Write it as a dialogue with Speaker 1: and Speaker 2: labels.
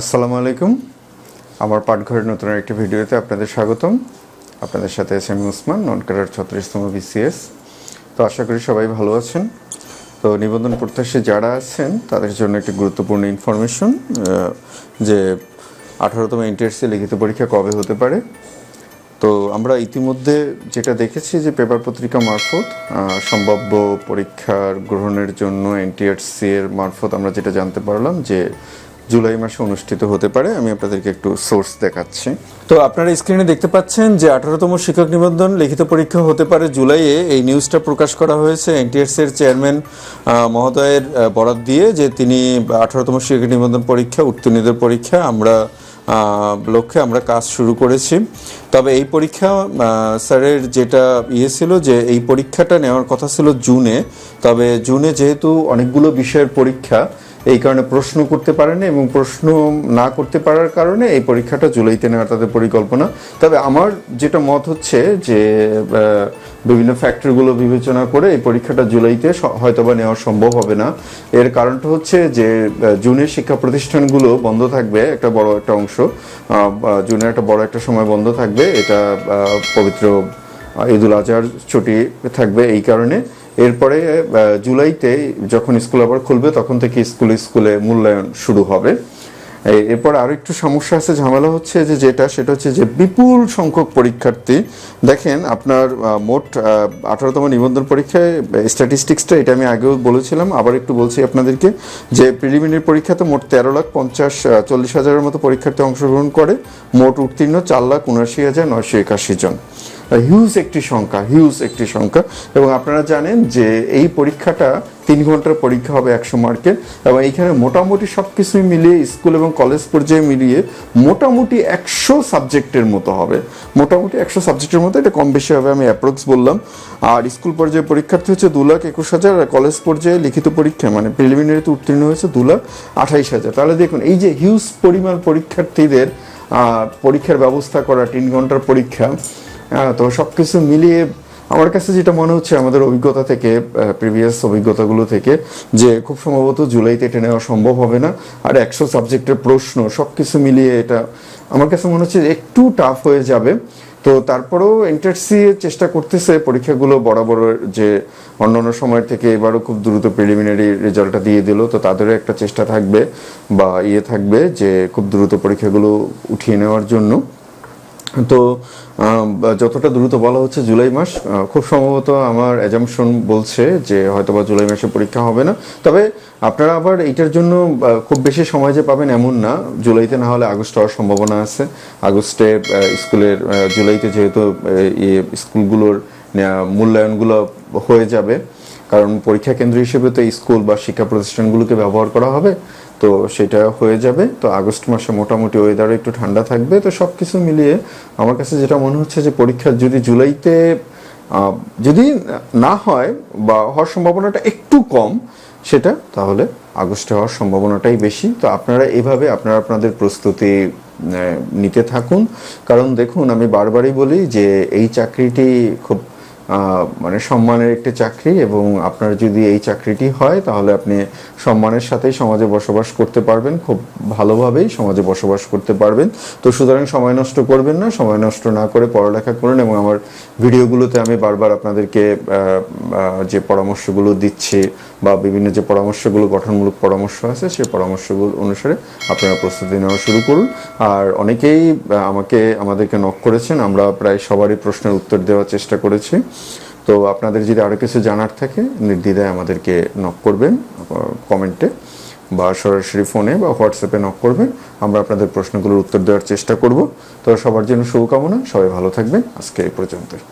Speaker 1: আসসালামু আলাইকুম। আমার পাঠঘরের নতুন একটি ভিডিওতে আপনাদের স্বাগতম। আপনাদের সাথে S M Usman non cadre ছত্রিশতম BCS. তো আশা করি সবাই ভালো আছেন। তো নিবন্ধন প্রত্যাশী যারা আছেন, তাদের জন্য একটি গুরুত্বপূর্ণ ইনফরমেশন যে আঠারোতম এনটিএসসি লিখিত পরীক্ষা কবে হতে পারে। তো আমরা ইতিমধ্যে যেটা দেখেছি যে পেপার পত্রিকা মারফত সম্ভাব্য পরীক্ষার গ্রহণের জন্য এনটিআরসি এর মারফত আমরা যেটা জানতে পারলাম যে জুলাই মাসে অনুষ্ঠিত হতে পারে। আমি আপনাদেরকে একটু সোর্স দেখাচ্ছি। তো আপনারা স্ক্রিনে দেখতে পাচ্ছেন যে আঠারোতম শিক্ষক নিবন্ধন লিখিত পরীক্ষা হতে পারে জুলাইয়ে। এই নিউজটা প্রকাশ করা হয়েছে এনটিএসসি এর চেয়ারম্যান মহোদয়ের বরাত দিয়ে যে তিনি আঠারোতম শিক্ষক নিবন্ধন পরীক্ষা, উত্তীর্ণদের পরীক্ষা আমরা লক্ষ্যে আমরা কাজ শুরু করেছি। তবে এই পরীক্ষা স্যারের যেটা ইয়ে ছিল যে এই পরীক্ষাটা নেওয়ার কথা ছিল জুনে। তবে জুনে যেহেতু অনেকগুলো বিষয়ের পরীক্ষা এই কারণে প্রশ্ন করতে পারেনি এবং প্রশ্ন না করতে পারার কারণে এই পরীক্ষাটা জুলাইতে নেওয়ার তাদের পরিকল্পনা। তবে আমার যেটা মত হচ্ছে যে বিভিন্ন ফ্যাক্টরগুলো বিবেচনা করে এই পরীক্ষাটা জুলাইতে হয়তোবা নেওয়া সম্ভব হবে না। এর কারণটা হচ্ছে যে জুনের শিক্ষা প্রতিষ্ঠানগুলো বন্ধ থাকবে, একটা বড় একটা অংশ জুনের একটা বড় একটা সময় বন্ধ থাকবে। এটা পবিত্র ঈদুল আজহার ছুটি থাকবে এই কারণে। এরপরে জুলাইতে যখন স্কুল আবার খুলবে, তখন থেকে স্কুলে স্কুলে মূল্যায়ন শুরু হবে। এরপর আরও একটু সমস্যা আছে, ঝামেলা হচ্ছে যে যেটা, সেটা হচ্ছে যে বিপুল সংখ্যক পরীক্ষার্থী। দেখেন, আপনার মোট আঠারোতম নিবন্ধন পরীক্ষায় স্ট্যাটিস্টিক্সটা এটা আমি আগেও বলেছিলাম, আবার একটু বলছি আপনাদেরকে যে প্রিলিমিনারি পরীক্ষাতে মোট তেরো লাখ পঞ্চাশ চল্লিশ হাজারের মতো পরীক্ষার্থী অংশগ্রহণ করে, মোট উত্তীর্ণ চার লাখ উনআশি হাজার নয়শো একাশি জন। হিউজ একটি সংখ্যা হিউজ একটি সংখ্যা। এবং আপনারা জানেন যে এই পরীক্ষাটা তিন ঘণ্টার পরীক্ষা হবে একশো মার্কের। এবং এইখানে মোটামুটি সব কিছুই মিলিয়ে, স্কুল এবং কলেজ পর্যায়ে মিলিয়ে মোটামুটি একশো সাবজেক্টের মতো হবে। মোটামুটি একশো সাবজেক্টের মতো, এটা কম বেশি হবে আমি অ্যাপ্রক্স বললাম। আর স্কুল পর্যায়ে পরীক্ষার্থী হচ্ছে দু লাখ একুশ হাজার, আর কলেজ পর্যায়ে লিখিত পরীক্ষা মানে প্রিলিমিনারিতে উত্তীর্ণ হয়েছে দু লাখ আঠাইশ হাজার। তাহলে দেখুন, এই যে হিউজ পরিমাণ পরীক্ষার্থীদের পরীক্ষার ব্যবস্থা করা, তিন ঘণ্টার পরীক্ষা তো সব কিছু মিলিয়ে আমার কাছে যেটা মনে হচ্ছে আমাদের অভিজ্ঞতা থেকে প্রিভিয়াস অভিজ্ঞতাগুলো থেকে, যে খুব সম্ভবত জুলাইতে এটা নেওয়া সম্ভব হবে না। আর একশো সাবজেক্টের প্রশ্ন সব কিছু মিলিয়ে এটা আমার কাছে মনে হচ্ছে একটু টাফ হয়ে যাবে। তো তারপরেও এনটারসি চেষ্টা করতেছে, পরীক্ষাগুলো বরাবর যে অন্যান্য সময় থেকে এবারও খুব দ্রুত প্রিলিমিনারি রেজাল্টটা দিয়ে দিল। তো তাদেরও একটা চেষ্টা থাকবে বা ইয়ে থাকবে যে খুব দ্রুত পরীক্ষাগুলো উঠিয়ে নেওয়ার জন্য। তো যতটা দ্রুত বলা হচ্ছে জুলাই মাস খুব সম্ভবত আমার অ্যাজামশন বলছে যে হয়তোবা জুলাই মাসে পরীক্ষা হবে না। তবে আপনারা আবার এইটার জন্য খুব বেশি সময় যে পাবেন এমন না। জুলাইতে না হলে আগস্ট হওয়ার সম্ভাবনা আছে। আগস্টে স্কুলের জুলাইতে যেহেতু স্কুলগুলোর মূল্যায়নগুলো হয়ে যাবে। কারণ পরীক্ষা কেন্দ্র হিসেবে তো স্কুল বা শিক্ষা প্রতিষ্ঠানগুলোকে ব্যবহার করা হবে। তো সেটা হয়ে যাবে। তো আগস্ট মাসে মোটামুটি ওয়েদারও একটু ঠান্ডা থাকবে। তো সব কিছু মিলিয়ে আমার কাছে যেটা মনে হচ্ছে যে পরীক্ষা যদি জুলাইতে যদি না হয় বা হওয়ার সম্ভাবনাটা একটু কম সেটা, তাহলে আগস্টে হওয়ার সম্ভাবনাটাই বেশি। তো আপনারা এভাবে আপনারা আপনাদের প্রস্তুতি নিতে থাকুন। কারণ দেখুন, আমি বারবারই বলি যে এই চাকরিটি খুব মানে সম্মানের একটি চাকরি এবং আপনার যদি এই চাকরিটি হয়, তাহলে আপনি সম্মানের সাথেই সমাজে বসবাস করতে পারবেন, খুব ভালোভাবেই সমাজে বসবাস করতে পারবেন। তো সুতরাং সময় নষ্ট করবেন না, সময় নষ্ট না করে পড়ালেখা করুন এবং আমার ভিডিওগুলোতে আমি বারবার আপনাদেরকে যে পরামর্শগুলো দিচ্ছি বা বিভিন্ন যে পরামর্শগুলো, গঠনমূলক পরামর্শ আছে, সেই পরামর্শগুলো অনুসারে আপনারা প্রস্তুতি নেওয়া শুরু করুন। আর অনেকেই আমাকে, আমাদেরকে নক করেছেন, আমরা প্রায় সবারই প্রশ্নের উত্তর দেওয়ার চেষ্টা করেছি। তো আপনাদের যদি আরও কিছু জানার থাকে, নির্দ্বিধায় আমাদেরকে নক করবেন কমেন্টে বা সরাসরি ফোনে বা হোয়াটসঅ্যাপে নক করবেন, আমরা আপনাদের প্রশ্নগুলোর উত্তর দেওয়ার চেষ্টা করব। তো সবার জন্য শুভকামনা, সবাই ভালো থাকবেন, আজকে এই পর্যন্তই।